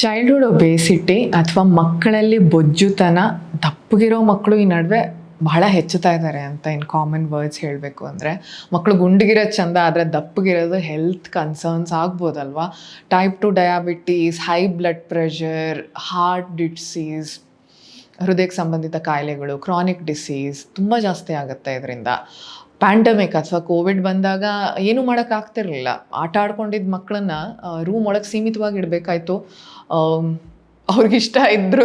Childhood obesity ಅಥವಾ ಮಕ್ಕಳಲ್ಲಿ ಬೊಜ್ಜುತನ ದಪ್ಪಗಿರೋ ಮಕ್ಕಳು ಈ ನಡುವೆ ಬಹಳ ಹೆಚ್ಚುತ್ತಾ ಇದ್ದಾರೆ ಅಂತ ಇನ್ ಕಾಮನ್ ವರ್ಡ್ಸ್ ಹೇಳಬೇಕು ಅಂದರೆ. ಮಕ್ಕಳು ಗುಂಡಿಗಿರೋದು ಚಂದ ಆದರೆ ದಪ್ಪಗಿರೋದು health concerns ಆಗ್ಬೋದಲ್ವಾ? Type two diabetes high blood pressure heart disease ಹೃದಯಕ್ಕೆ ಸಂಬಂಧಿತ ಕಾಯಿಲೆಗಳು ಕ್ರಾನಿಕ್ ಡಿಸೀಸ್ ತುಂಬ ಜಾಸ್ತಿ ಆಗುತ್ತೆ ಇದರಿಂದ. ಪ್ಯಾಂಡಮಿಕ್ ಅಥವಾ ಕೋವಿಡ್ ಬಂದಾಗ ಏನೂ ಮಾಡೋಕ್ಕಾಗ್ತಿರ್ಲಿಲ್ಲ ಆಟ ಆಡ್ಕೊಂಡಿದ್ದ ಮಕ್ಕಳನ್ನ ರೂಮ್ ಒಳಗೆ ಸೀಮಿತವಾಗಿ ಇಡಬೇಕಾಯ್ತು. ಅವ್ರಿಗಿಷ್ಟ ಇದ್ರೂ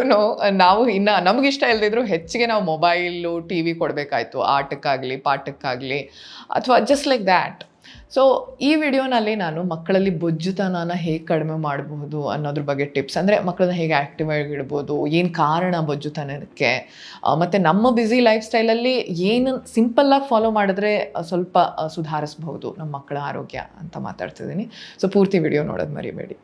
ನಾವು ಇನ್ನು ನಮಗಿಷ್ಟ ಇಲ್ಲದಿದ್ರು ಹೆಚ್ಚಿಗೆ ನಾವು ಮೊಬೈಲು ಟಿ ವಿ ಕೊಡಬೇಕಾಯ್ತು. ಆಟಕ್ಕಾಗಲಿ, ಪಾಠಕ್ಕಾಗಲಿ. ಅಥವಾ ಜಸ್ಟ್ ಲೈಕ್ ದ್ಯಾಟ್ ಸೊ ಈ ವಿಡಿಯೋನಲ್ಲಿ ನಾನು ಮಕ್ಕಳಲ್ಲಿ ಬೊಜ್ಜುತನನ ಹೇಗೆ ಕಡಿಮೆ ಮಾಡಬಹುದು ಅನ್ನೋದ್ರ ಬಗ್ಗೆ ಟಿಪ್ಸ್ ಅಂದರೆ ಮಕ್ಕಳನ್ನ ಹೇಗೆ ಆ್ಯಕ್ಟಿವ್ ಆಗಿಡ್ಬೋದು ಏನು ಕಾರಣ ಬೊಜ್ಜುತನಕ್ಕೆ ಮತ್ತು ನಮ್ಮ ಬ್ಯುಸಿ ಲೈಫ್ ಸ್ಟೈಲಲ್ಲಿ ಏನು ಸಿಂಪಲ್ಲಾಗಿ ಫಾಲೋ ಮಾಡಿದ್ರೆ ಸ್ವಲ್ಪ ಸುಧಾರಿಸ್ಬಹುದು ನಮ್ಮ ಮಕ್ಕಳ ಆರೋಗ್ಯ ಅಂತ ಮಾತಾಡ್ತಿದ್ದೀನಿ. ಸೊ ಪೂರ್ತಿ ವಿಡಿಯೋ ನೋಡೋದು ಮರಿಬೇಡಿ.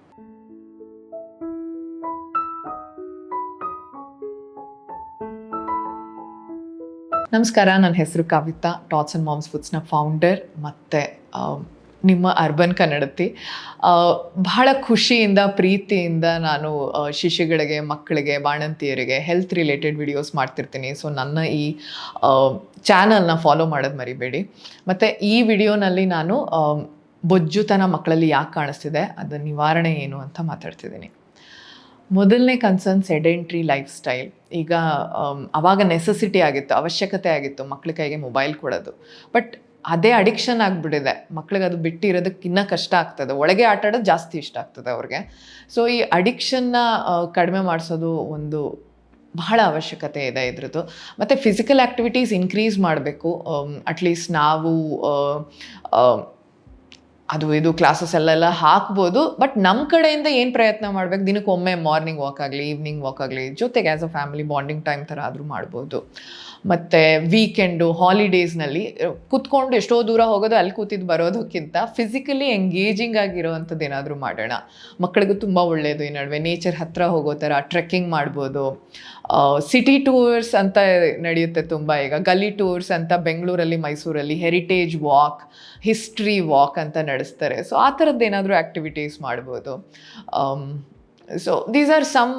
ನಮಸ್ಕಾರ, ನನ್ನ ಹೆಸರು ಕವಿತಾ ಟಾಟ್ಸ್ ಆ್ಯಂಡ್ ಮಾಮ್ಸ್ ಫುಡ್ಸ್ನ ಫೌಂಡರ್ ಮತ್ತು ನಿಮ್ಮ ಅರ್ಬನ್ ಕನ್ನಡತಿ. ಬಹಳ ಖುಷಿಯಿಂದ, ಪ್ರೀತಿಯಿಂದ ನಾನು ಶಿಶುಗಳಿಗೆ, ಮಕ್ಕಳಿಗೆ, ಬಾಣಂತಿಯರಿಗೆ ಹೆಲ್ತ್ ರಿಲೇಟೆಡ್ ವಿಡಿಯೋಸ್ ಮಾಡ್ತಿರ್ತೀನಿ. ಸೊ ನನ್ನ ಈ ಚಾನಲ್ನ ಫಾಲೋ ಮಾಡೋದು ಮರಿಬೇಡಿ. ಮತ್ತು ಈ ವಿಡಿಯೋನಲ್ಲಿ ನಾನು ಬೊಜ್ಜುತನ ಮಕ್ಕಳಲ್ಲಿ ಯಾಕೆ ಕಾಣಿಸ್ತಿದೆ ಅದರ ನಿವಾರಣೆ ಏನು ಅಂತ ಮಾತಾಡ್ತಿದ್ದೀನಿ. ಮೊದಲನೇ ಕನ್ಸರ್ನ್ ಸೆಡೆಂಟ್ರಿ ಲೈಫ್ ಸ್ಟೈಲ್ ಈಗ ಅವಾಗ ನೆಸೆಸಿಟಿ ಆಗಿತ್ತು, ಅವಶ್ಯಕತೆ ಆಗಿತ್ತು ಮಕ್ಕಳ ಕೈಗೆ ಮೊಬೈಲ್ ಕೊಡೋದು. ಬಟ್ ಅದೇ ಅಡಿಕ್ಷನ್ ಆಗಿಬಿಟ್ಟಿದೆ. ಮಕ್ಳಿಗೆ ಅದು ಬಿಟ್ಟಿರೋದಕ್ಕೆ ಇನ್ನೂ ಕಷ್ಟ ಆಗ್ತದೆ. ಒಳಗೆ ಆಟ ಆಡೋದು ಜಾಸ್ತಿ ಇಷ್ಟ ಆಗ್ತದೆ ಅವ್ರಿಗೆ. ಸೊ ಈ ಅಡಿಕ್ಷನ್ನ ಕಡಿಮೆ ಮಾಡಿಸೋದು ಒಂದು ಬಹಳ ಅವಶ್ಯಕತೆ ಇದೆ ಇದ್ರದ್ದು. ಮತ್ತು ಫಿಸಿಕಲ್ ಆ್ಯಕ್ಟಿವಿಟೀಸ್ ಇನ್ಕ್ರೀಸ್ ಮಾಡಬೇಕು. ಅಟ್ಲೀಸ್ಟ್ ನಾವು ಅದು ಇದು ಕ್ಲಾಸಸ್ ಅಲ್ಲೆಲ್ಲ ಹಾಕ್ಬೋದು. ಬಟ್ ನಮ್ಮ ಕಡೆಯಿಂದ ಏನು ಪ್ರಯತ್ನ ಮಾಡ್ಬೇಕು? ದಿನಕ್ಕೊಮ್ಮೆ ಮಾರ್ನಿಂಗ್ ವಾಕ್ ಆಗಲಿ ಈವ್ನಿಂಗ್ ವಾಕ್ ಆಗಲಿ, ಜೊತೆಗೆ as a family bonding time ಥರ ಆದರೂ ಮಾಡ್ಬೋದು. ಮತ್ತು ವೀಕೆಂಡು ಹಾಲಿಡೇಸ್ನಲ್ಲಿ ಕುತ್ಕೊಂಡು ಎಷ್ಟೋ ದೂರ ಹೋಗೋದು, ಅಲ್ಲಿ ಕೂತಿದ್ದು ಬರೋದಕ್ಕಿಂತ ಫಿಸಿಕಲಿ ಎಂಗೇಜಿಂಗ್ ಆಗಿರೋವಂಥದ್ದು ಏನಾದರೂ ಮಾಡೋಣ. ಮಕ್ಕಳಿಗೂ ತುಂಬ ಒಳ್ಳೆಯದು ಈ ನಡುವೆ. ನೇಚರ್ ಹತ್ತಿರ ಹೋಗೋ ಥರ ಟ್ರೆಕ್ಕಿಂಗ್ ಮಾಡ್ಬೋದು. ಸಿಟಿ ಟೂರ್ಸ್ ಅಂತ ನಡೆಯುತ್ತೆ ತುಂಬ ಈಗ. ಗಲ್ಲಿ ಟೂರ್ಸ್ ಅಂತ ಬೆಂಗಳೂರಲ್ಲಿ, ಮೈಸೂರಲ್ಲಿ ಹೆರಿಟೇಜ್ ವಾಕ್ ಹಿಸ್ಟ್ರಿ ವಾಕ್ ಅಂತ ನಡೆಸ್ತಾರೆ. ಸೊ ಆ ಥರದ್ದು ಏನಾದರೂ ಆ್ಯಕ್ಟಿವಿಟೀಸ್ ಮಾಡ್ಬೋದು. So these are some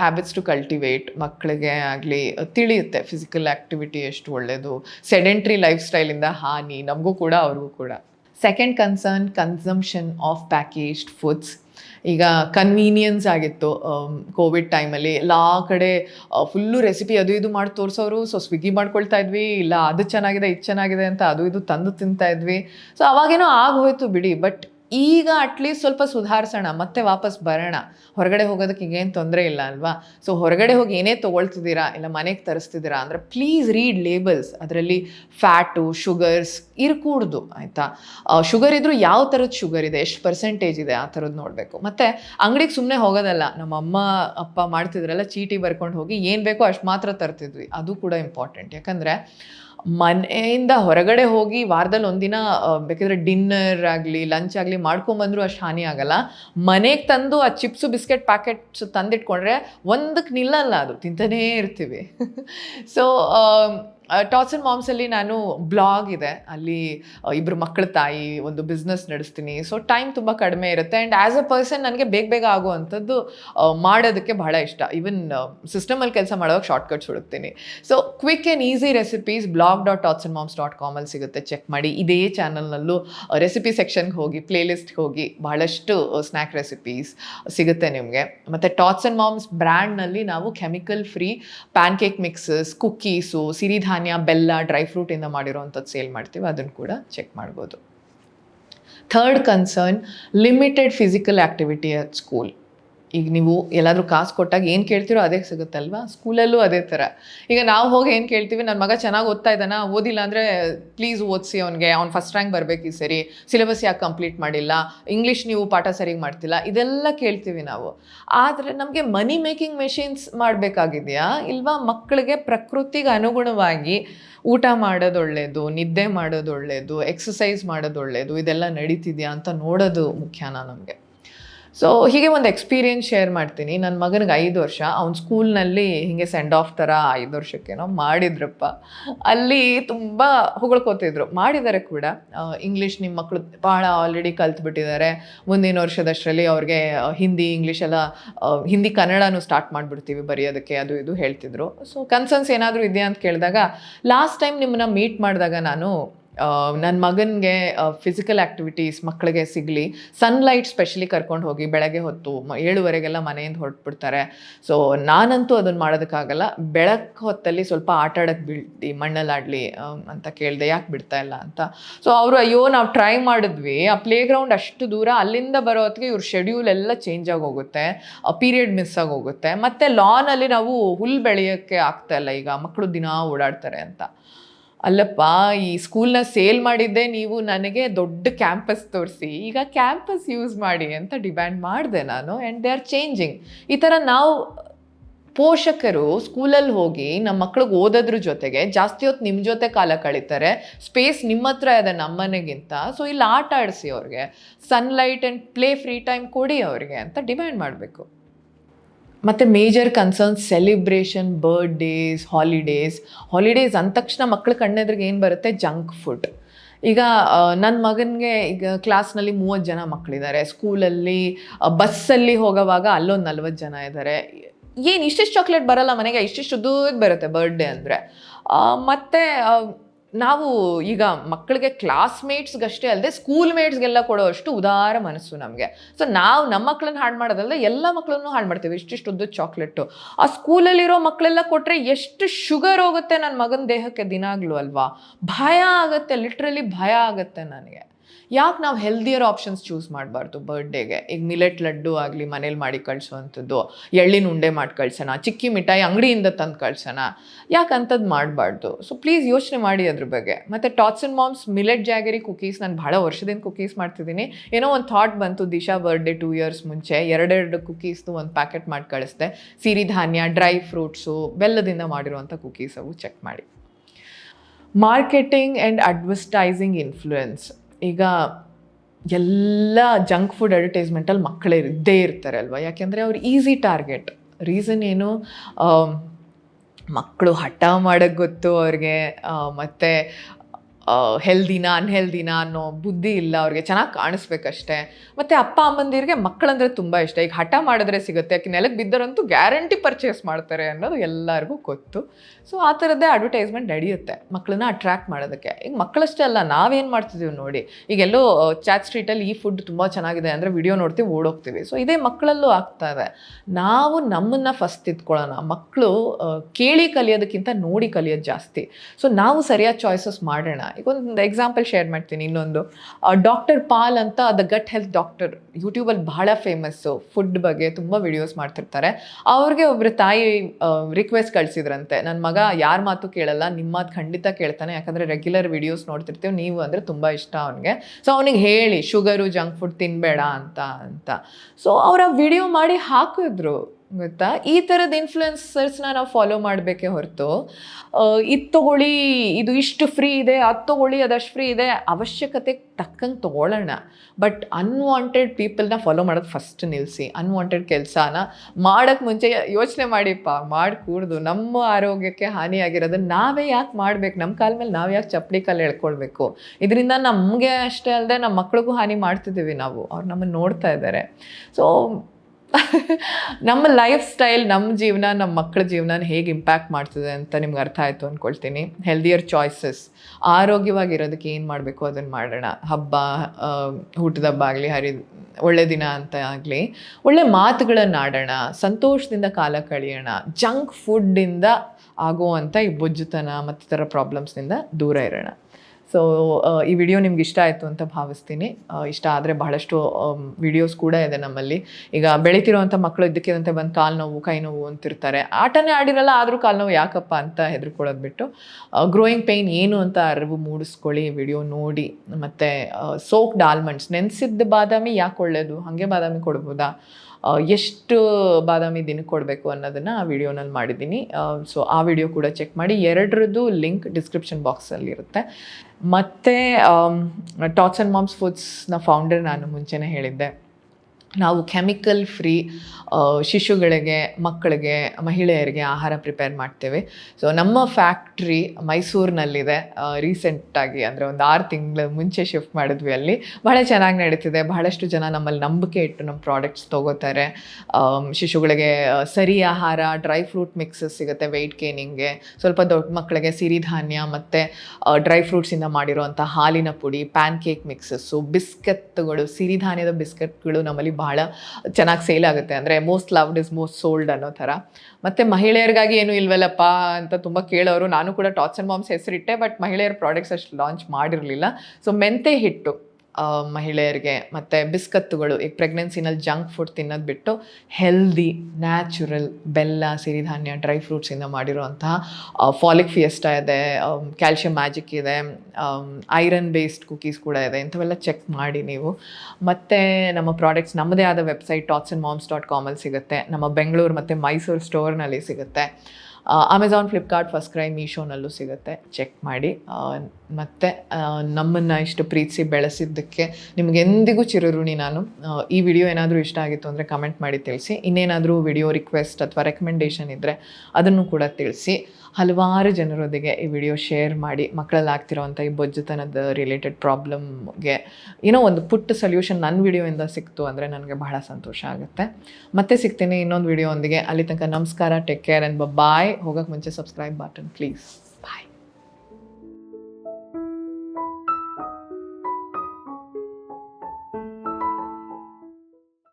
habits to cultivate ಮಕ್ಕಳಿಗೆ ಆಗಲಿ ತಿಳಿಯುತ್ತೆ. ಫಿಸಿಕಲ್ ಆ್ಯಕ್ಟಿವಿಟಿ ಎಷ್ಟು ಒಳ್ಳೆಯದು ಸೆಡೆಂಟ್ರಿ ಲೈಫ್ ಸ್ಟೈಲಿಂದ ಹಾನಿ. ನಮಗೂ ಕೂಡ, ಅವ್ರಿಗೂ ಕೂಡ. Second concern consumption of packaged foods ಈಗ ಕನ್ವೀನಿಯನ್ಸ್ ಆಗಿತ್ತು ಕೋವಿಡ್ ಟೈಮಲ್ಲಿ ಎಲ್ಲ ಕಡೆ ಫುಲ್ಲು ರೆಸಿಪಿ ಅದು ಇದು ಮಾಡಿ ತೋರಿಸೋರು ಸೊ ಸ್ವಿಗ್ಗಿ ಮಾಡ್ಕೊಳ್ತಾ ಇದ್ವಿ, ಇಲ್ಲ ಅದು ಚೆನ್ನಾಗಿದೆ, ಇದು ಚೆನ್ನಾಗಿದೆ ಅಂತ ಅದು ಇದು ತಂದು ತಿಂತಾ ಇದ್ವಿ. ಸೊ ಅವಾಗೇನೋ ಆಗೋಯ್ತು ಬಿಡಿ ಬಟ್ ಈಗ ಅಟ್ಲೀಸ್ಟ್ ಸ್ವಲ್ಪ ಸುಧಾರಿಸೋಣ, ಮತ್ತೆ ವಾಪಸ್ ಬರೋಣ. ಹೊರಗಡೆ ಹೋಗೋದಕ್ಕೆ ಈಗೇನು ತೊಂದರೆ ಇಲ್ಲ ಅಲ್ವಾ? ಸೊ ಹೊರಗಡೆ ಹೋಗಿ ಏನೇ ತೊಗೊಳ್ತಿದ್ದೀರಾ, ಇಲ್ಲ ಮನೆಗೆ ತರಿಸ್ತಿದ್ದೀರಾ ಅಂದರೆ ಪ್ಲೀಸ್ ರೀಡ್ ಲೇಬಲ್ಸ್ ಅದರಲ್ಲಿ ಫ್ಯಾಟು ಶುಗರ್ಸ್ ಇರಕೂಡ್ದು, ಆಯಿತಾ? ಶುಗರ್ ಇದ್ದರೂ ಯಾವ ಥರದ ಶುಗರ್ ಇದೆ? ಎಷ್ಟು ಪರ್ಸೆಂಟೇಜ್ ಇದೆ ಆ ಥರದ್ದು ನೋಡಬೇಕು. ಮತ್ತು ಅಂಗಡಿಗೆ ಸುಮ್ಮನೆ ಹೋಗೋದಲ್ಲ, ನಮ್ಮ ಅಮ್ಮ, ಅಪ್ಪ ಮಾಡ್ತಿದ್ರಲ್ಲ, ಚೀಟಿ ಬರ್ಕೊಂಡು ಹೋಗಿ ಏನು ಬೇಕೋ ಅಷ್ಟು ಮಾತ್ರ ತರ್ತಿದ್ವಿ. ಅದು ಕೂಡ ಇಂಪಾರ್ಟೆಂಟ್ ಯಾಕಂದರೆ ಮನೆಯಿಂದ ಹೊರಗಡೆ ಹೋಗಿ ವಾರದಲ್ಲಿ ಒಂದಿನ ಬೇಕಿದ್ರೆ ಡಿನ್ನರ್ ಆಗಲಿ, ಲಂಚ್ ಆಗಲಿ ಮಾಡ್ಕೊಂಬಂದ್ರು ಅಷ್ಟು ಹಾನಿ ಆಗಲ್ಲ. ಮನೆಗೆ ತಂದು ಆ ಚಿಪ್ಸು, ಬಿಸ್ಕೆಟ್ ಪ್ಯಾಕೆಟ್ಸ್ ತಂದಿಟ್ಕೊಂಡ್ರೆ ಒಂದಕ್ಕೆ ನಿಲ್ಲಲ್ಲ ಅದು, ತಿಂತಾನೇ ಇರ್ತೀವಿ. ಸೊ ಟಾಟ್ಸ್ ಅಂಡ್ ಮಾಮ್ಸಲ್ಲಿ ನಾನು ಬ್ಲಾಗ್ ಇದೆ. ಅಲ್ಲಿ ಇಬ್ಬರು ಮಕ್ಕಳ ತಾಯಿ, ಒಂದು ಬಿಸ್ನೆಸ್ ನಡೆಸ್ತೀನಿ. ಸೊ ಟೈಮ್ ತುಂಬ ಕಡಿಮೆ ಇರುತ್ತೆ. ಆ್ಯಂಡ್ ಆ್ಯಸ್ ಅ ಪರ್ಸನ್ ನನಗೆ ಬೇಗ ಬೇಗ ಆಗುವಂಥದ್ದು ಮಾಡೋದಕ್ಕೆ ಬಹಳ ಇಷ್ಟ. ಈವನ್ ಸಿಸ್ಟಮಲ್ಲಿ ಕೆಲಸ ಮಾಡುವಾಗ shortcuts ಹುಡುಕ್ತೀನಿ. So quick and easy recipes blog dot Tots and Moms dot ಕಾಮಲ್ಲಿ ಸಿಗುತ್ತೆ ಚೆಕ್ ಮಾಡಿ ಇದೇ ಚಾನಲ್ನಲ್ಲೂ ರೆಸಿಪಿ ಸೆಕ್ಷನ್ಗೆ ಹೋಗಿ ಪ್ಲೇಲಿಸ್ಟ್ಗೆ ಹೋಗಿ ಬಹಳಷ್ಟು ಸ್ನ್ಯಾಕ್ ರೆಸಿಪೀಸ್ ಸಿಗುತ್ತೆ ನಿಮಗೆ. ಮತ್ತು ಟಾಟ್ಸ್ ಆ್ಯಂಡ್ ಮಾಮ್ಸ್ ಬ್ರ್ಯಾಂಡ್ನಲ್ಲಿ ನಾವು chemical free pancake mixes cookies ಸಿರಿಧಾನ್ಯ ಬೆಲ್ಲ ಡ್ರೈ ಫ್ರೂಟಿಂದ ಮಾಡಿರೋವಂಥದ್ದು ಸೇಲ್ ಮಾಡ್ತೀವಿ. ಅದನ್ನು ಕೂಡ ಚೆಕ್ ಮಾಡ್ಬೋದು. Third concern limited physical activity at school ಈಗ ನೀವು ಎಲ್ಲಾದರೂ ಕಾಸು ಕೊಟ್ಟಾಗ ಏನು ಕೇಳ್ತಿರೋ ಅದೇ ಸಿಗುತ್ತಲ್ವಾ? ಸ್ಕೂಲಲ್ಲೂ ಅದೇ ಥರ ಈಗ ನಾವು ಹೋಗಿ ಏನು ಕೇಳ್ತೀವಿ ನನ್ನ ಮಗ ಚೆನ್ನಾಗಿ ಓದ್ತಾ ಇದ್ದಾನ, ಓದಿಲ್ಲ ಅಂದರೆ ಪ್ಲೀಸ್ ಓದಿಸಿ ಅವನಿಗೆ, ಅವ್ನು ಫಸ್ಟ್ ರ್ಯಾಂಕ್ ಬರಬೇಕು ಈ ಸರಿ ಸಿಲೆಬಸ್ ಯಾಕೆ ಕಂಪ್ಲೀಟ್ ಮಾಡಿಲ್ಲ ಇಂಗ್ಲೀಷ್ ನೀವು ಪಾಠ ಸರಿಗೆ ಮಾಡ್ತಿಲ್ಲ, ಇದೆಲ್ಲ ಕೇಳ್ತೀವಿ ನಾವು. ಆದರೆ ನಮಗೆ ಮನಿ ಮೇಕಿಂಗ್ ಮೆಷಿನ್ಸ್ ಮಾಡಬೇಕಾಗಿದೆಯಾ? ಇಲ್ವಾ? ಮಕ್ಕಳಿಗೆ ಪ್ರಕೃತಿಗೆ ಅನುಗುಣವಾಗಿ ಊಟ ಮಾಡೋದು ಒಳ್ಳೆಯದು ನಿದ್ದೆ ಮಾಡೋದು ಒಳ್ಳೆಯದು ಎಕ್ಸಸೈಸ್ ಮಾಡೋದು ಒಳ್ಳೆಯದು ಇದೆಲ್ಲ ನಡೀತಿದೆಯಾ ಅಂತ ನೋಡೋದು ಮುಖ್ಯನಾ ನಮಗೆ. ಸೊ ಹೀಗೆ ಒಂದು ಎಕ್ಸ್ಪೀರಿಯನ್ಸ್ ಶೇರ್ ಮಾಡ್ತೀನಿ. ನನ್ನ ಮಗನಿಗೆ ಐದು ವರ್ಷ. ಅವ್ನ ಸ್ಕೂಲ್ನಲ್ಲಿ ಹೀಗೆ ಸೆಂಡ್ ಆಫ್ ಥರ ಐದು ವರ್ಷಕ್ಕೇನೋ ಮಾಡಿದ್ರಪ್ಪ. ಅಲ್ಲಿ ತುಂಬ ಹೊಗಳ್ಕೋತಿದ್ರು. ಮಾಡಿದ್ದಾರೆ ಕೂಡ. ಇಂಗ್ಲೀಷ್ ನಿಮ್ಮ ಮಕ್ಕಳು ಭಾಳ ಆಲ್ರೆಡಿ ಕಲ್ತ್ಬಿಟ್ಟಿದ್ದಾರೆ ಮುಂದಿನ ವರ್ಷದಷ್ಟರಲ್ಲಿ ಅವ್ರಿಗೆ ಹಿಂದಿ ಇಂಗ್ಲೀಷ್ ಎಲ್ಲ ಹಿಂದಿ ಕನ್ನಡನೂ ಸ್ಟಾರ್ಟ್ ಮಾಡಿಬಿಡ್ತೀವಿ ಬರೆಯೋದಕ್ಕೆ, ಅದು ಇದು ಹೇಳ್ತಿದ್ರು. ಸೊ ಕನ್ಸರ್ನ್ಸ್ ಏನಾದರೂ ಇದೆಯಾ ಅಂತ ಕೇಳಿದಾಗ ಲಾಸ್ಟ್ ಟೈಮ್ ನಿಮ್ಮನ್ನ ಮೀಟ್ ಮಾಡಿದಾಗ ನಾನು ನನ್ನ ಮಗನಿಗೆ ಫಿಸಿಕಲ್ ಆ್ಯಕ್ಟಿವಿಟೀಸ್ ಮಕ್ಕಳಿಗೆ ಸಿಗಲಿ. ಸನ್ಲೈಟ್ ಸ್ಪೆಷಲಿ ಕರ್ಕೊಂಡು ಹೋಗಿ ಬೆಳಗ್ಗೆ ಹೊತ್ತು ಏಳುವರೆಗೆಲ್ಲ ಮನೆಯಿಂದ ಹೊರಟ್ಬಿಡ್ತಾರೆ. ಸೊ ನಾನಂತೂ ಅದನ್ನು ಮಾಡೋದಕ್ಕಾಗಲ್ಲ. ಬೆಳಕು ಹೊತ್ತಲ್ಲಿ ಸ್ವಲ್ಪ ಆಟ ಆಡೋಕ್ಕೆ ಮಣ್ಣಲ್ಲಿ ಮಣ್ಣಲ್ಲಾಡಲಿ ಅಂತ ಕೇಳಿದೆ, ಯಾಕೆ ಬಿಡ್ತಾ ಇಲ್ಲ ಅಂತ. ಸೊ ಅವರು ಅಯ್ಯೋ, ನಾವು ಟ್ರೈ ಮಾಡಿದ್ವಿ. ಆ ಪ್ಲೇ ಗ್ರೌಂಡ್ ಅಷ್ಟು ದೂರ, ಅಲ್ಲಿಂದ ಬರೋ ಹೊತ್ತಿಗೆ ಇವ್ರ ಶೆಡ್ಯೂಲ್ ಎಲ್ಲ ಚೇಂಜ್ ಆಗಿ ಹೋಗುತ್ತೆ. ಪೀರಿಯಡ್ ಮಿಸ್ ಆಗಿ ಹೋಗುತ್ತೆ. ಮತ್ತು ಲಾನಲ್ಲಿ ನಾವು ಹುಲ್ ಬೆಳೆಯೋಕ್ಕೆ ಆಗ್ತಾ ಈಗ. ಮಕ್ಕಳು ದಿನ ಓಡಾಡ್ತಾರೆ ಅಂತ. ಅಲ್ಲಪ್ಪ, ಈ ಸ್ಕೂಲ್ನ ಸೇಲ್ ಮಾಡಿದ್ದೆ ನೀವು ನನಗೆ ದೊಡ್ಡ ಕ್ಯಾಂಪಸ್ ತೋರಿಸಿ, ಈಗ ಕ್ಯಾಂಪಸ್ ಯೂಸ್ ಮಾಡಿ ಅಂತ ಡಿಮ್ಯಾಂಡ್ ಮಾಡಿದೆ ನಾನು ಆ್ಯಂಡ್ ದೇ ಆರ್ ಚೇಂಜಿಂಗ್ ಈ ಥರ ನಾವು ಪೋಷಕರು ಸ್ಕೂಲಲ್ಲಿ ಹೋಗಿ ನಮ್ಮ ಮಕ್ಳಿಗೆ ಓದೋದ್ರ ಜೊತೆಗೆ ಜಾಸ್ತಿ ಹೊತ್ತು ನಿಮ್ಮ ಜೊತೆ ಕಾಲ ಕಳೀತಾರೆ, ಸ್ಪೇಸ್ ನಿಮ್ಮ ಹತ್ರ ಇದೆ ನಮ್ಮನೆಗಿಂತ, ಸೊ ಇಲ್ಲಿ ಆಟ ಆಡಿಸಿ ಅವ್ರಿಗೆ sunlight and play free time ಕೊಡಿ ಅವ್ರಿಗೆ ಅಂತ ಡಿಮ್ಯಾಂಡ್ ಮಾಡಬೇಕು. ಮತ್ತು major concerns celebration birthdays holidays holidays ಅಂದ ತಕ್ಷಣ ಮಕ್ಳ ಕಣ್ಣೆದ್ರಿಗೆ ಏನು ಬರುತ್ತೆ? ಜಂಕ್ ಫುಡ್ ಈಗ ನನ್ನ ಮಗನಿಗೆ ಈಗ ಕ್ಲಾಸ್ನಲ್ಲಿ ಮೂವತ್ತು ಜನ ಮಕ್ಕಳಿದ್ದಾರೆ ಸ್ಕೂಲಲ್ಲಿ ಬಸ್ಸಲ್ಲಿ ಹೋಗೋವಾಗ ಅಲ್ಲೊಂದು ನಲ್ವತ್ತು ಜನ ಇದ್ದಾರೆ ಏನು ಇಷ್ಟಿಷ್ಟು ಚಾಕ್ಲೇಟ್ ಬರಲ್ಲ ಮನೆಗೆ, ಇಷ್ಟಿಷ್ಟು ದೂರ ಬರುತ್ತೆ ಬರ್ಡೇ ಅಂದರೆ. ಮತ್ತು ನಾವು ಈಗ ಮಕ್ಕಳಿಗೆ ಕ್ಲಾಸ್ಮೇಟ್ಸ್ಗಷ್ಟೇ ಅಲ್ಲದೆ ಸ್ಕೂಲ್ ಮೇಟ್ಸ್ಗೆಲ್ಲ ಕೊಡೋಷ್ಟು ಉದಾರ ಮನಸ್ಸು ನಮಗೆ. ಸೊ ನಾವು ನಮ್ಮ ಮಕ್ಕಳನ್ನ ಹಾಳು ಮಾಡೋದಲ್ಲದೆ ಎಲ್ಲ ಮಕ್ಕಳನ್ನು ಹಾಳು ಮಾಡ್ತೀವಿ. ಇಷ್ಟಿಷ್ಟು ಉದ್ದು ಚಾಕ್ಲೇಟು ಆ ಸ್ಕೂಲಲ್ಲಿರೋ ಮಕ್ಕಳೆಲ್ಲ ಕೊಟ್ಟರೆ ಎಷ್ಟು ಶುಗರ್ ಹೋಗುತ್ತೆ ನನ್ನ ಮಗನ ದೇಹಕ್ಕೆ ದಿನಾಗ್ಲೂ ಅಲ್ವಾ? ಭಯ ಆಗುತ್ತೆ ಲಿಟ್ರಲಿ ಭಯ ಆಗುತ್ತೆ ನನಗೆ. ಯಾಕೆ ನಾವು ಹೆಲ್ದಿಯರ್ ಆಪ್ಷನ್ಸ್ ಚೂಸ್ ಮಾಡಬಾರ್ದು ಬರ್ಡೇಗೆ ಈಗ ಮಿಲೆಟ್ ಲಡ್ಡು ಆಗಲಿ ಮನೇಲಿ ಮಾಡಿ ಕಳಿಸೋವಂಥದ್ದು ಎಳ್ಳಿನ ಉಂಡೆ ಮಾಡಿ ಕಳ್ಸೋಣ, ಚಿಕ್ಕಿ ಮಿಠಾಯಿ ಅಂಗಡಿಯಿಂದ ತಂದು ಕಳ್ಸೋಣ, ಯಾಕೆ ಅಂಥದ್ದು ಮಾಡಬಾರ್ದು? ಸೊ ಪ್ಲೀಸ್ ಯೋಚನೆ ಮಾಡಿ ಅದ್ರ ಬಗ್ಗೆ. ಮತ್ತು Tots and Moms millet jaggery cookies ನಾನು ಭಾಳ ವರ್ಷದಿಂದ ಕುಕೀಸ್ ಮಾಡ್ತಿದ್ದೀನಿ. ಏನೋ ಒಂದು ಥಾಟ್ ಬಂತು ದಿಶಾ ಬರ್ಡೇ ಟೂ ಇಯರ್ಸ್ ಮುಂಚೆ, ಎರಡೆರಡು ಕುಕೀಸ್ದು ಒಂದು ಪ್ಯಾಕೆಟ್ ಮಾಡಿ ಕಳಿಸ್ದೆ. ಸಿರಿಧಾನ್ಯ ಡ್ರೈ ಫ್ರೂಟ್ಸು ಬೆಲ್ಲದಿಂದ ಮಾಡಿರುವಂಥ ಕುಕೀಸ್ ಅವು ಚೆಕ್ ಮಾಡಿ. ಮಾರ್ಕೆಟಿಂಗ್ ಆ್ಯಂಡ್ ಅಡ್ವರ್ಟೈಸಿಂಗ್ ಇನ್ಫ್ಲೂಯೆನ್ಸ್ ಈಗ ಎಲ್ಲ ಜಂಕ್ ಫುಡ್ ಅಡ್ವರ್ಟೈಸ್ಮೆಂಟಲ್ಲಿ ಮಕ್ಕಳೇ ಇದ್ದೇ ಇರ್ತಾರೆ ಅಲ್ವಾ? ಯಾಕೆಂದರೆ ಅವ್ರು ಈಸಿ ಟಾರ್ಗೆಟ್ ರೀಸನ್ ಏನು? ಮಕ್ಕಳು ಹಠ ಮಾಡೋಕ್ಕೆ ಗೊತ್ತು ಅವ್ರಿಗೆ. ಮತ್ತು ಹೆಲ್ದಿನ ಅನ್ಹೆಲ್ದಿನ ಅನ್ನೋ ಬುದ್ಧಿ ಇಲ್ಲ ಅವ್ರಿಗೆ. ಚೆನ್ನಾಗಿ ಕಾಣಿಸ್ಬೇಕಷ್ಟೇ. ಮತ್ತು ಅಪ್ಪ, ಅಮ್ಮಂದಿರಿಗೆ ಮಕ್ಕಳಂದ್ರೆ ತುಂಬ ಇಷ್ಟ. ಈಗ ಹಠ ಮಾಡಿದ್ರೆ ಸಿಗುತ್ತೆ. ಯಾಕೆ ನೆಲಕ್ಕೆ ಬಿದ್ದರಂತೂ ಗ್ಯಾರಂಟಿ ಪರ್ಚೇಸ್ ಮಾಡ್ತಾರೆ ಅನ್ನೋದು ಎಲ್ಲರಿಗೂ ಗೊತ್ತು. ಸೊ ಆ ಥರದ್ದೇ ಅಡ್ವರ್ಟೈಸ್ಮೆಂಟ್ ನಡೆಯುತ್ತೆ ಮಕ್ಕಳನ್ನ ಅಟ್ರ್ಯಾಕ್ಟ್ ಮಾಡೋದಕ್ಕೆ. ಈಗ ಮಕ್ಕಳಷ್ಟೇ ಅಲ್ಲ, ನಾವೇನು ಮಾಡ್ತಿದ್ದೀವಿ ನೋಡಿ. ಈಗ ಎಲ್ಲೋ ಚಾಟ್ ಸ್ಟ್ರೀಟಲ್ಲಿ ಈ ಫುಡ್ ತುಂಬ ಚೆನ್ನಾಗಿದೆ ಅಂದರೆ ವಿಡಿಯೋ ನೋಡ್ತೀವಿ, ಓಡೋಗ್ತೀವಿ. ಸೊ ಇದೇ ಮಕ್ಕಳಲ್ಲೂ ಆಗ್ತಾ ಇದೆ. ನಾವು ನಮ್ಮನ್ನು ಫಸ್ಟ್ ತಿದ್ಕೊಳ್ಳೋಣ. ಮಕ್ಕಳು ಕೇಳಿ ಕಲಿಯೋದಕ್ಕಿಂತ ನೋಡಿ ಕಲಿಯೋದು ಜಾಸ್ತಿ. ಸೊ ನಾವು ಸರಿಯಾದ ಚಾಯ್ಸಸ್ ಮಾಡೋಣ. ಈಗ ಒಂದು ಎಕ್ಸಾಂಪಲ್ ಶೇರ್ ಮಾಡ್ತೀನಿ ಇನ್ನೊಂದು. ಡಾಕ್ಟರ್ ಪಾಲ್ ಅಂತ ದ ಗಟ್ ಹೆಲ್ತ್ ಡಾಕ್ಟರ್ ಯೂಟ್ಯೂಬಲ್ಲಿ ಬಹಳ ಫೇಮಸ್ಸು ಫುಡ್ ಬಗ್ಗೆ ತುಂಬ ವಿಡಿಯೋಸ್ ಮಾಡ್ತಿರ್ತಾರೆ. ಅವ್ರಿಗೆ ಒಬ್ಬರು ತಾಯಿ ರಿಕ್ವೆಸ್ಟ್ ಕಳಿಸಿದ್ರಂತೆ. ನನ್ನ ಮಗ ಯಾರ ಮಾತು ಕೇಳಲ್ಲ ನಿಮ್ಮ ಮಾತು ಖಂಡಿತ ಕೇಳ್ತಾನೆ. ಯಾಕಂದರೆ ರೆಗ್ಯುಲರ್ ವಿಡಿಯೋಸ್ ನೋಡ್ತಿರ್ತೀವಿ, ನೀವು ಅಂದರೆ ತುಂಬ ಇಷ್ಟ ಅವನಿಗೆ. ಸೊ ಅವನಿಗೆ ಹೇಳಿ, ಶುಗರು ಜಂಕ್ ಫುಡ್ ತಿನ್ನಬೇಡ ಅಂತ ಅಂತ. ಸೊ ಅವರ ವಿಡಿಯೋ ಮಾಡಿ ಹಾಕಿದ್ರು. ಗೊತ್ತಾ? ಈ ಥರದ ಇನ್ಫ್ಲುಯೆನ್ಸರ್ಸ್ನ ನಾವು ಫಾಲೋ ಮಾಡಬೇಕೇ ಹೊರತು. ಇದು ತಗೊಳ್ಳಿ, ಇದು ಇಷ್ಟು ಫ್ರೀ ಇದೆ, ಅದು ತಗೊಳ್ಳಿ ಅದಷ್ಟು ಫ್ರೀ ಇದೆ, ಅವಶ್ಯಕತೆ ತಕ್ಕಂಗೆ ತೊಗೊಳ್ಳೋಣ. ಬಟ್ ಅನ್ವಾಂಟೆಡ್ ಪೀಪಲ್ನ ಫಾಲೋ ಮಾಡೋದು ಫಸ್ಟ್ ನಿಲ್ಲಿಸಿ ಅನ್ವಾಂಟೆಡ್ ಕೆಲಸನ ಮಾಡೋಕ್ಕೆ ಮುಂಚೆ ಯೋಚನೆ ಮಾಡಿಪ್ಪ. ಮಾಡಿ ಕೂಡ್ದು. ನಮ್ಮ ಆರೋಗ್ಯಕ್ಕೆ ಹಾನಿಯಾಗಿರೋದನ್ನ ನಾವೇ ಯಾಕೆ ಮಾಡಬೇಕು? ನಮ್ಮ ಕಾಲ ಮೇಲೆ ನಾವು ಯಾಕೆ ಚಪ್ಪಲಿ ಕಾಲು ಎಳ್ಕೊಳ್ಬೇಕು? ಇದರಿಂದ ನಮಗೆ ಅಷ್ಟೇ ಅಲ್ಲದೆ ನಮ್ಮ ಮಕ್ಳಿಗೂ ಹಾನಿ ಮಾಡ್ತಿದ್ದೀವಿ ನಾವು. ಅವ್ರು ನಮ್ಮನ್ನು ನೋಡ್ತಾ ಇದ್ದಾರೆ ಸೊ ನಮ್ಮ ಲೈಫ್ ಸ್ಟೈಲ್ ನಮ್ಮ ಜೀವನ, ನಮ್ಮ ಮಕ್ಕಳ ಜೀವನ ಹೇಗೆ ಇಂಪ್ಯಾಕ್ಟ್ ಮಾಡ್ತದೆ ಅಂತ ನಿಮ್ಗೆ ಅರ್ಥ ಆಯಿತು ಅಂದ್ಕೊಳ್ತೀನಿ ಹೆಲ್ದಿಯರ್ ಚಾಯ್ಸಸ್ ಆರೋಗ್ಯವಾಗಿರೋದಕ್ಕೆ ಏನು ಮಾಡಬೇಕು ಅದನ್ನು ಮಾಡೋಣ. ಹಬ್ಬ ಊಟದ ಹಬ್ಬ ಆಗಲಿ, ಹರಿ, ಒಳ್ಳೆ ದಿನ ಅಂತ ಆಗಲಿ, ಒಳ್ಳೆ ಮಾತುಗಳನ್ನು ಆಡೋಣ, ಸಂತೋಷದಿಂದ ಕಾಲ ಕಳೆಯೋಣ ಜಂಕ್ ಫುಡ್ಡಿಂದ ಆಗುವಂಥ ಈ ಬೊಜ್ಜುತನ ಮತ್ತು ಥರ ಪ್ರಾಬ್ಲಮ್ಸ್ನಿಂದ ದೂರ ಇರೋಣ. ಸೊ ಈ ವಿಡಿಯೋ ನಿಮ್ಗೆ ಇಷ್ಟ ಆಯಿತು ಅಂತ ಭಾವಿಸ್ತೀನಿ. ಇಷ್ಟ ಆದರೆ ಬಹಳಷ್ಟು ವಿಡಿಯೋಸ್ ಕೂಡ ಇದೆ ನಮ್ಮಲ್ಲಿ. ಈಗ ಬೆಳಿತಿರೋವಂಥ ಮಕ್ಕಳು ಇದಕ್ಕಿದಂತೆ ಬಂದು ಕಾಲು ನೋವು, ಕೈ ನೋವು ಅಂತಿರ್ತಾರೆ. ಆಟನೇ ಆಡಿರಲ್ಲ, ಆದರೂ ಕಾಲು ನೋವು ಯಾಕಪ್ಪ ಅಂತ ಹೆದರ್ಕೊಳ್ಳೋದು ಬಿಟ್ಟು ಗ್ರೋಯಿಂಗ್ ಪೇಯ್ನ್ ಏನು ಅಂತ ಅರಿವು ಮೂಡಿಸ್ಕೊಳ್ಳಿ ವಿಡಿಯೋ ನೋಡಿ. ಮತ್ತು ಸೋಕ್ಡ್ ಆಲ್ಮಂಡ್ಸ್ ನೆನೆಸಿದ್ದ ಬಾದಾಮಿ ಯಾಕೆ ಒಳ್ಳೆಯದು ಹಾಗೆ ಬಾದಾಮಿ ಕೊಡ್ಬೋದಾ? ಎಷ್ಟು ಬಾದಾಮಿ ದಿನಕ್ಕೆ ಕೊಡಬೇಕು ಅನ್ನೋದನ್ನು ಆ ವಿಡಿಯೋನಲ್ಲಿ ಮಾಡಿದ್ದೀನಿ. ಸೊ ಆ ವಿಡಿಯೋ ಕೂಡ ಚೆಕ್ ಮಾಡಿ. ಎರಡರದ್ದು ಲಿಂಕ್ ಡಿಸ್ಕ್ರಿಪ್ಷನ್ ಬಾಕ್ಸಲ್ಲಿರುತ್ತೆ ಮತ್ತು ಟಾಟ್ಸ್ ಆ್ಯಂಡ್ ಮಾಮ್ಸ್ ಫುಡ್ಸ್ನ ಫೌಂಡರ್ ನಾನು ಮುಂಚೆನೇ ಹೇಳಿದ್ದೆ. ನಾವು ಕೆಮಿಕಲ್ ಫ್ರೀ ಶಿಶುಗಳಿಗೆ, ಮಕ್ಕಳಿಗೆ, ಮಹಿಳೆಯರಿಗೆ ಆಹಾರ ಪ್ರಿಪೇರ್ ಮಾಡ್ತೇವೆ. ಸೊ ನಮ್ಮ ಫ್ಯಾಕ್ಟ್ರಿ ಮೈಸೂರಿನಲ್ಲಿದೆ. ರೀಸೆಂಟಾಗಿ ಅಂದರೆ ಒಂದು ಆರು ತಿಂಗಳ ಮುಂಚೆ ಶಿಫ್ಟ್ ಮಾಡಿದ್ವಿ ಅಲ್ಲಿ. ಬಹಳ ಚೆನ್ನಾಗಿ ನಡೀತಿದೆ. ಬಹಳಷ್ಟು ಜನ ನಮ್ಮಲ್ಲಿ ನಂಬಿಕೆ ಇಟ್ಟು ನಮ್ಮ ಪ್ರಾಡಕ್ಟ್ಸ್ ತೊಗೋತಾರೆ. ಶಿಶುಗಳಿಗೆ ಸರಿ ಆಹಾರ ಡ್ರೈ ಫ್ರೂಟ್ ಮಿಕ್ಸಸ್ ಸಿಗುತ್ತೆ ವೆಯ್ಟ್ ಗೇನಿಂಗ್ಗೆ ಸ್ವಲ್ಪ ದೊಡ್ಡ ಮಕ್ಕಳಿಗೆ ಸಿರಿಧಾನ್ಯ ಮತ್ತು ಡ್ರೈ ಫ್ರೂಟ್ಸಿಂದ ಮಾಡಿರುವಂಥ ಹಾಲಿನ ಪುಡಿ ಪ್ಯಾನ್ ಕೇಕ್ ಮಿಕ್ಸಸ್ಸು ಬಿಸ್ಕತ್ಗಳು ಸಿರಿಧಾನ್ಯದ ಬಿಸ್ಕೆಟ್ಗಳು ನಮ್ಮಲ್ಲಿ ಬಹಳ ಚೆನ್ನಾಗಿ ಸೇಲ್ ಆಗುತ್ತೆ. ಅಂದರೆ most loved is most sold ಅನ್ನೋ ಥರ. ಮತ್ತು ಮಹಿಳೆಯರಿಗಾಗಿ ಏನು ಇಲ್ವಲ್ಲಪ್ಪ ಅಂತ ತುಂಬ ಕೇಳೋರು. ನಾನು ಕೂಡ ಟಾಟ್ಸ್ ಆ್ಯಂಡ್ ಮಾಮ್ಸ್ ಹೆಸರಿಟ್ಟೆ ಬಟ್ ಮಹಿಳೆಯರ ಪ್ರಾಡಕ್ಟ್ಸ್ ಅಷ್ಟು ಲಾಂಚ್ ಮಾಡಿರಲಿಲ್ಲ. ಸೊ ಮೆಂತೆ ಹಿಟ್ಟು. ಮಹಿಳೆಯರಿಗೆ ಮತ್ತು ಬಿಸ್ಕತ್ತುಗಳು ಈಗ ಪ್ರೆಗ್ನೆನ್ಸಿನಲ್ಲಿ ಜಂಕ್ ಫುಡ್ ತಿನ್ನೋದು ಬಿಟ್ಟು ಹೆಲ್ದಿ ನ್ಯಾಚುರಲ್ ಬೆಲ್ಲ, ಸಿರಿಧಾನ್ಯ ಡ್ರೈ ಫ್ರೂಟ್ಸಿಂದ ಮಾಡಿರುವಂತಹ ಫಾಲಿಕ್ ಫಿಯೆಸ್ಟಾ ಇದೆ ಕ್ಯಾಲ್ಶಿಯಂ ಮ್ಯಾಜಿಕ್ ಇದೆ ಐರನ್ ಬೇಸ್ಡ್ ಕುಕೀಸ್ ಕೂಡ ಇದೆ, ಇಂಥವೆಲ್ಲ ಚೆಕ್ ಮಾಡಿ ನೀವು. ಮತ್ತು ನಮ್ಮ ಪ್ರಾಡಕ್ಟ್ಸ್ ನಮ್ಮದೇ ಆದ website Tots and Moms dot ಕಾಮಲ್ಲಿ ಸಿಗುತ್ತೆ. ನಮ್ಮ ಬೆಂಗಳೂರು ಮತ್ತು ಮೈಸೂರು ಸ್ಟೋರ್ನಲ್ಲಿ ಸಿಗುತ್ತೆ. ಅಮೆಝಾನ್ ಫ್ಲಿಪ್ಕಾರ್ಟ್ ಫಸ್ಟ್ ಕ್ರೈ ಮೀಶೋನಲ್ಲೂ ಸಿಗುತ್ತೆ. ಚೆಕ್ ಮಾಡಿ. ಮತ್ತು ನಮ್ಮನ್ನು ಇಷ್ಟು ಪ್ರೀತಿಸಿ ಬೆಳೆಸಿದ್ದಕ್ಕೆ ನಿಮ್ಗೆ ಎಂದಿಗೂ ಚಿರಋಣಿ ನಾನು. ಈ ವಿಡಿಯೋ ಏನಾದರೂ ಇಷ್ಟ ಆಗಿತ್ತು ಅಂದರೆ ಕಮೆಂಟ್ ಮಾಡಿ ತಿಳಿಸಿ. ಇನ್ನೇನಾದರೂ ವಿಡಿಯೋ ರಿಕ್ವೆಸ್ಟ್ ಅಥವಾ ರೆಕಮೆಂಡೇಷನ್ ಇದ್ದರೆ ಅದನ್ನು ಕೂಡ ತಿಳಿಸಿ. ಹಲವಾರು ಜನರೊಂದಿಗೆ ಈ ವಿಡಿಯೋ ಶೇರ್ ಮಾಡಿ ಮಕ್ಕಳಲ್ಲಿ ಆಗ್ತಿರೋವಂಥ ಈ ಬೊಜ್ಜತನದ ರಿಲೇಟೆಡ್ ಪ್ರಾಬ್ಲಮ್ಗೆ ಏನೋ ಒಂದು ಪುಟ್ಟ ಸೊಲ್ಯೂಷನ್ ನನ್ನ ವಿಡಿಯೋಯಿಂದ ಸಿಕ್ತು ಅಂದರೆ ನನಗೆ ಬಹಳ ಸಂತೋಷ ಆಗುತ್ತೆ. ಮತ್ತೆ ಸಿಗ್ತೀನಿ ಇನ್ನೊಂದು ವಿಡಿಯೋ ಒಂದಿಗೆ. ಅಲ್ಲಿ ತನಕ ನಮಸ್ಕಾರ ಟೇಕ್ ಕೇರ್ ಆ್ಯಂಡ್ ಬಾಯ್ ಹೋಗೋಕ್ಕೆ ಮುಂಚೆ ಸಬ್ಸ್ಕ್ರೈಬ್ ಬಟನ್ ಪ್ಲೀಸ್ ಬಾಯ್